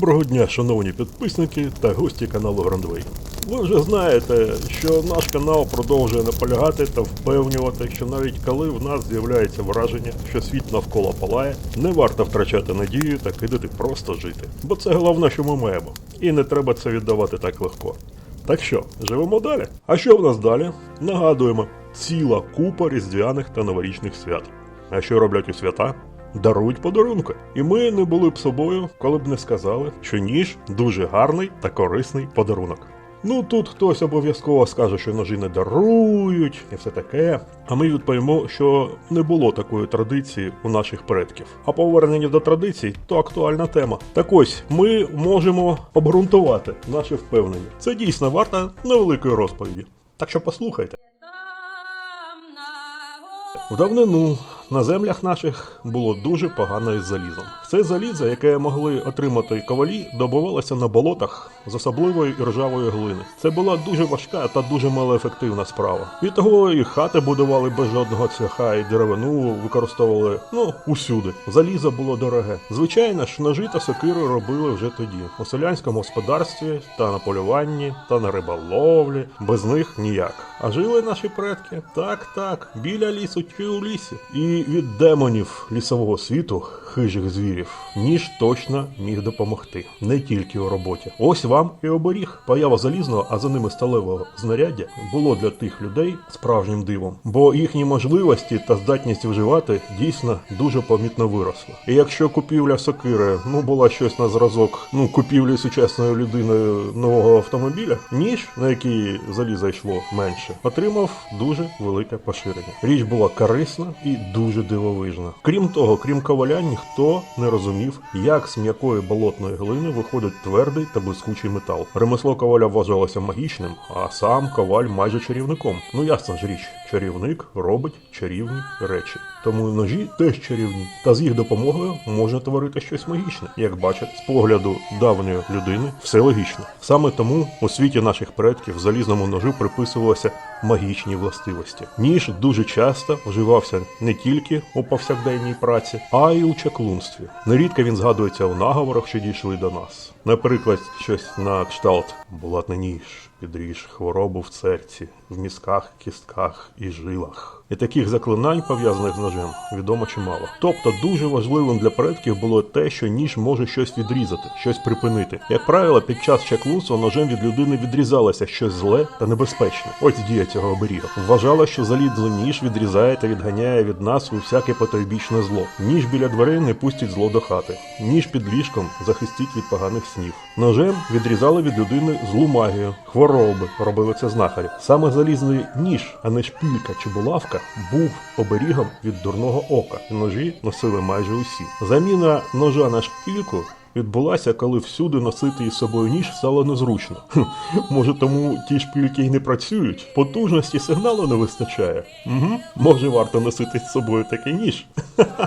Доброго дня, шановні підписники та гості каналу Грандвей. Ви вже знаєте, що наш канал продовжує наполягати та впевнювати, що навіть коли в нас з'являється враження, що світ навколо палає, не варто втрачати надію та кидати просто жити. Бо це головне, що ми маємо. І не треба це віддавати так легко. Так що, живемо далі. А що в нас далі? Нагадуємо, ціла купа різдвяних та новорічних свят. А що роблять у свята? Дарують подарунки. І ми не були б собою, коли б не сказали, що ніж дуже гарний та корисний подарунок. Ну тут хтось обов'язково скаже, що ножі не дарують і все таке. А ми відповімо, що не було такої традиції у наших предків. А повернення до традицій то актуальна тема. Так ось ми можемо обґрунтувати наші впевнення. Це дійсно варта невеликої розповіді. Так що послухайте. В давнину на землях наших було дуже погано із залізом. Це залізо, яке могли отримати ковалі, добувалося на болотах з особливої іржавої глини. Це була дуже важка та дуже малоефективна справа. І того і хати будували без жодного цеха, і деревину використовували ну усюди. Залізо було дороге. Звичайно ж, ножі та сокири робили вже тоді у селянському господарстві та на полюванні та на риболовлі. Без них ніяк. А жили наші предки так, так, біля лісу чи у лісі. І від демонів лісового світу, хижих звірів, ніж точно міг допомогти. Не тільки у роботі. Ось вам і оберіг. Поява залізного, а за ними сталевого знаряддя було для тих людей справжнім дивом, бо їхні можливості та здатність вживати дійсно дуже помітно виросли. І якщо купівля сокири ну була щось на зразок, ну купівлі сучасною людиною нового автомобіля, ніж на який залізо йшло менше, отримав дуже велике поширення. Річ була корисна і дуже дивовижна. Крім того, крім коваля, ніхто не розумів, як з м'якої болотної глини виходить твердий та блискучий метал. Ремесло коваля вважалося магічним, а сам коваль майже чарівником. Ну ясна ж річ, чарівник робить чарівні речі. Тому ножі теж чарівні, та з їх допомогою можна творити щось магічне. Як бачать, з погляду давньої людини все логічно. Саме тому у світі наших предків залізному ножу приписувалися магічні властивості. Ніж дуже часто вживався не тільки у повсякденній праці, а й у чаклунстві. Нерідко він згадується у наговорах, що дійшли до нас. Наприклад, щось на кшталт булатний ніж, підріж хворобу в серці, в мізках, кістках і жилах. І таких заклинань, пов'язаних з ножем, відомо чимало. Тобто дуже важливим для предків було те, що ніж може щось відрізати, щось припинити. Як правило, під час чаклунства ножем від людини відрізалося щось зле та небезпечне. Ось дія цього оберіга. Вважала, що залізний ніж відрізає та відганяє від нас усяке потойбічне зло. Ніж біля дверей не пустить зло до хати. Ніж під ліжком захистить від поганих снів. Ножем відрізали від людини злу магію, хвороби. Робили це знахарі. Саме залізний ніж, а не шпілька чи булавка, був оберігом від дурного ока. Ножі носили майже усі. Заміна ножа на шпільку. Відбулася, коли всюди носити із собою ніж стало незручно. Може, тому ті шпильки й не працюють, потужності сигналу не вистачає. Угу. Може, варто носити з собою такий ніж.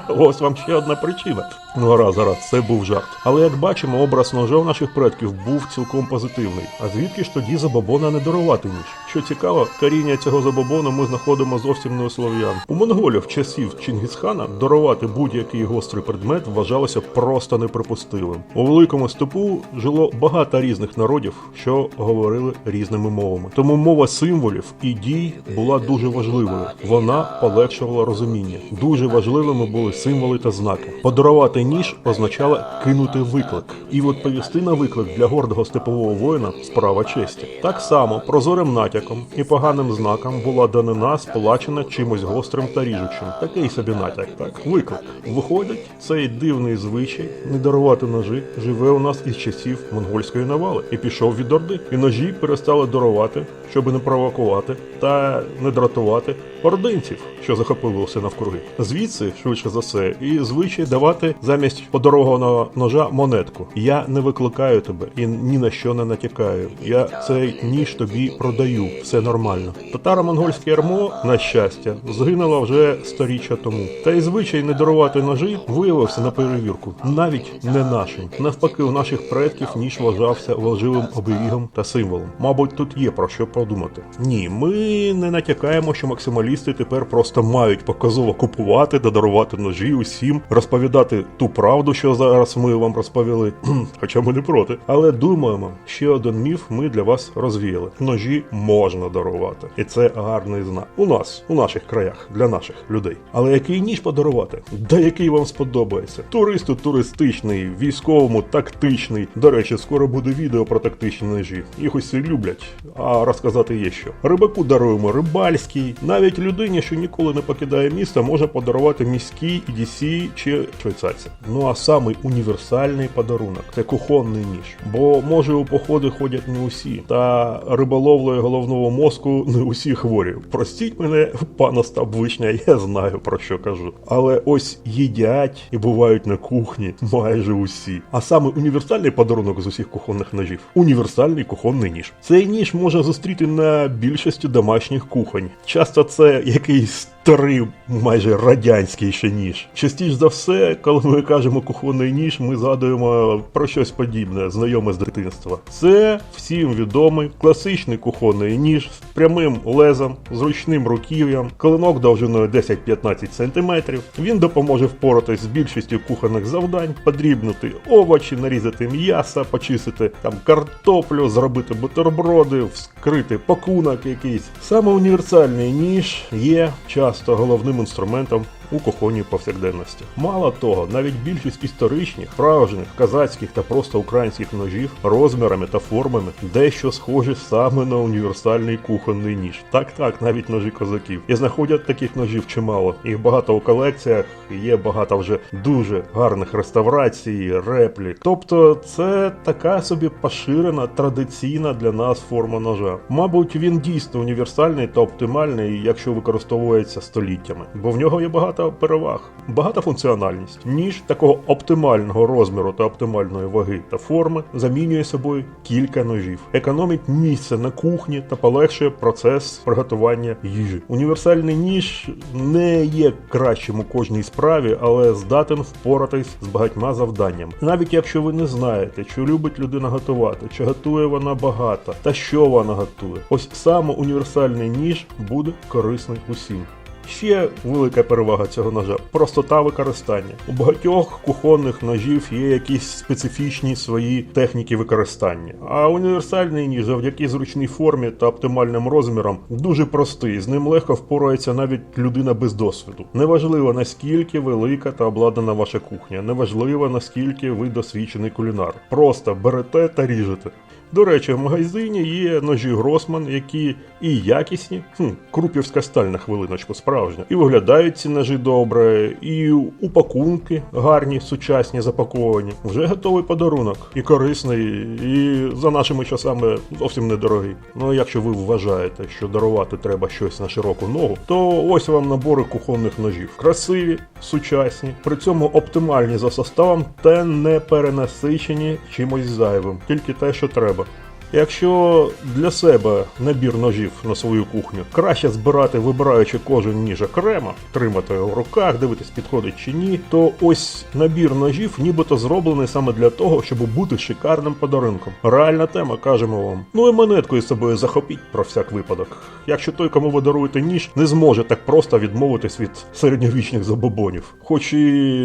Ось вам ще одна причина. Ну, гаразд, гаразд, це був жарт. Але як бачимо, образ ножа у наших предків був цілком позитивний. А звідки ж тоді забобона не дарувати ніж? Що цікаво, коріння цього забобону ми знаходимо зовсім не у слов'ян. У монголів часів Чингісхана дарувати будь-який гострий предмет вважалося просто неприпустимим. У великому степу жило багато різних народів, що говорили різними мовами. Тому мова символів і дій була дуже важливою. Вона полегшувала розуміння. Дуже важливими були символи та знаки. Подарувати ніж означало кинути виклик і відповісти на виклик для гордого степового воїна справа честі. Так само прозорим натяком і поганим знаком була данина сплачена чимось гострим та ріжучим. Такий собі натяк, так виклик. Виходить, цей дивний звичай не дарувати ножі живе у нас із часів монгольської навали і пішов від орди. І ножі перестали дарувати, щоб не провокувати та не дратувати ординців, що захопили усе навкруги. Звідси, швидше за все, і звичай давати замість подарованого ножа монетку. Я не викликаю тебе і ні на що не натякаю. Я цей ніж тобі продаю. Все нормально. Татаро-монгольське ярмо, на щастя, згинуло вже сторіччя тому. Та й звичай не дарувати ножі виявився на перевірку. Навіть не наш. Нашим. Навпаки, у наших предків ніж вважався важливим оберігом та символом. Мабуть, тут є про що подумати. Ні, ми не натякаємо, що максималісти тепер просто мають показово купувати та дарувати ножі усім, розповідати ту правду, що зараз ми вам розповіли. Хоча ми не проти. Але думаємо, ще один міф ми для вас розвіяли. Ножі можна дарувати, і це гарний знак. У нас, у наших краях, для наших людей. Але який ніж подарувати? Да який вам сподобається? Туристу туристичний, військовому тактичний. До речі, скоро буде відео про тактичні ножі. Їх усі люблять, а розказати є що. Рибаку даруємо рибальський. Навіть людині, що ніколи не покидає місто, може подарувати міський EDC чи швейцарця. Ну а самий універсальний подарунок це кухонний ніж. Бо може у походи ходять не усі, та риболовлею головного мозку не усі хворі. Простіть мене, пан Остап Вишня, я знаю про що кажу. Але ось їдять і бувають на кухні майже усі. А саме універсальний подарунок з усіх кухонних ножів універсальний кухонний ніж. Цей ніж можна зустріти на більшості домашніх кухонь. Часто це якийсь старий, майже радянський ще ніж. Частіше за все, коли ми кажемо кухонний ніж, ми згадуємо про щось подібне, знайоме з дитинства. Це всім відомий класичний кухонний ніж з прямим лезом, зручним руків'ям, клинок довжиною 10-15 см. Він допоможе впоратись з більшістю кухонних завдань, подрібнути овочі, нарізати м'ясо, почистити там картоплю, зробити бутерброди, вскрити пакунок якийсь. Саме універсальний ніж є часто головним інструментом у кухонній повсякденності. Мало того, навіть більшість історичних, справжніх, казацьких та просто українських ножів розмірами та формами дещо схожі саме на універсальний кухонний ніж. Так, так, навіть ножі козаків. І знаходять таких ножів чимало. Їх багато у колекціях, є багато вже дуже гарних реставрацій, реплік. Тобто, це така собі поширена традиційна для нас форма ножа. Мабуть, він дійсно універсальний та оптимальний, якщо використовується століттями, бо в нього є багато переваг, багатофункціональність. Ніж такого оптимального розміру та оптимальної ваги та форми замінює собою кілька ножів, економить місце на кухні та полегшує процес приготування їжі. Універсальний ніж не є кращим у кожній справі, але здатен впоратись з багатьма завданнями. Навіть якщо ви не знаєте, чи любить людина готувати, чи готує вона багато, та що вона готує. Ось саме універсальний ніж буде корисний усім. Ще велика перевага цього ножа простота використання. У багатьох кухонних ножів є якісь специфічні свої техніки використання. А універсальний ніж завдяки зручній формі та оптимальним розмірам дуже простий. З ним легко впорається навіть людина без досвіду. Неважливо наскільки велика та обладнана ваша кухня, неважливо наскільки ви досвідчений кулінар. Просто берете та ріжете. До речі, в магазині є ножі Гросман, які і якісні, хм, крупівська сталь на хвилиночку справжня, і виглядають ці ножі добре, і упакунки гарні, сучасні, запаковані. Вже готовий подарунок, і корисний, і за нашими часами зовсім недорогий. Ну якщо ви вважаєте, що дарувати треба щось на широку ногу, то ось вам набори кухонних ножів. Красиві, сучасні, при цьому оптимальні за составом та не перенасичені чимось зайвим, тільки те, що треба. YouTube. Якщо для себе набір ножів на свою кухню краще збирати, вибираючи кожен ніж окремо, тримати його в руках, дивитись, підходить чи ні, то ось набір ножів нібито зроблений саме для того, щоб бути шикарним подарунком. Реальна тема, кажемо вам. Ну і монеткою з собою захопіть про всяк випадок. Якщо той, кому ви даруєте ніж, не зможе так просто відмовитись від середньовічних забобонів. Хоч і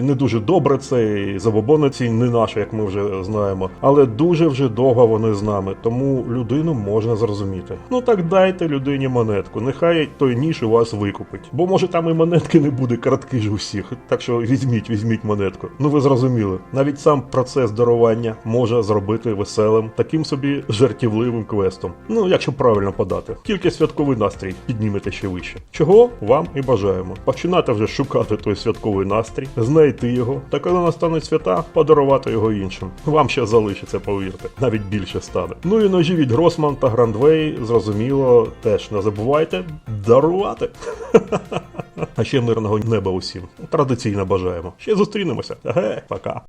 не дуже добре це, і забобони ці не наші, як ми вже знаємо, але дуже вже довго вони з нами, тому людину можна зрозуміти. Ну так дайте людині монетку, нехай той ніж у вас викупить. Бо може там і монетки не буде, картки ж усіх. Так що візьміть, візьміть монетку. Ну ви зрозуміли, навіть сам процес дарування може зробити веселим, таким собі жартівливим квестом. Ну, якщо правильно подати. Тільки святковий настрій піднімете ще вище. Чого вам і бажаємо. Починати вже шукати той святковий настрій, знайти його, та коли настануть свята, подарувати його іншим. Вам ще залишиться, повірте, навіть більше стане. Ну і ножі від Гросман та Грандвей, зрозуміло, теж не забувайте дарувати. А ще мирного неба усім. Традиційно бажаємо. Ще зустрінемося. Ге, пока.